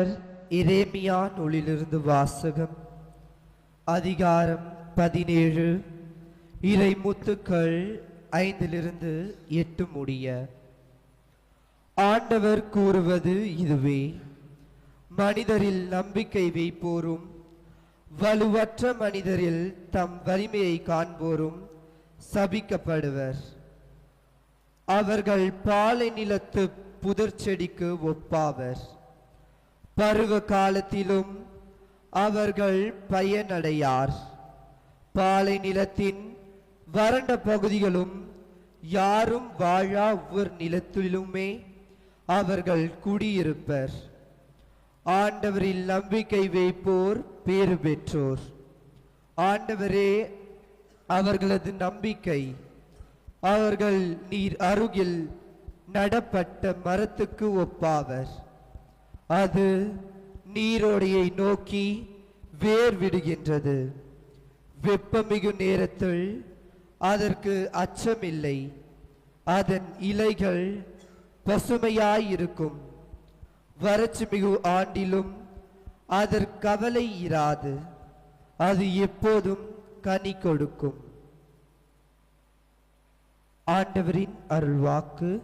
ஆண்டவர் இரேமியா நூலிலிருந்து வாசகம். அதிகாரம் பதினேழு. இறை முத்துக்கள் ஐந்திலிருந்து எட்டு முடிய. ஆண்டவர் கூறுவது இதுவே. மனிதரில் நம்பிக்கை வைப்போரும் வலுவற்ற மனிதரில் தம் வலிமையை காண்போரும் சபிக்கப்படுவர். அவர்கள் பாலை நிலத்து புதர் செடிக்கு ஒப்பாவர். பருவ காலத்திலும் அவர்கள் பயனடையார். பாலை நிலத்தின் வறண்ட பகுதிகளும் யாரும் வாழா ஒவ்வொரு நிலத்திலுமே அவர்கள் குடியிருப்பர். ஆண்டவரில் நம்பிக்கை வைப்போர் பேறு பெற்றோர். ஆண்டவரே அவர்களது நம்பிக்கை. அவர்கள் நீர் அருகில் நடப்பட்ட மரத்துக்கு ஒப்பாவர். அது நீரோடையை நோக்கி வேர் விடுகின்றது வெப்பமிகு நேரத்தில் அதற்கு அச்சமில்லை. அதன் இலைகள் பசுமையாயிருக்கும். வறட்சி மிகு ஆண்டிலும் அதற்கவலை இராது. அது எப்போதும் கனி கொடுக்கும். ஆண்டவரின் அருள்வாக்கு.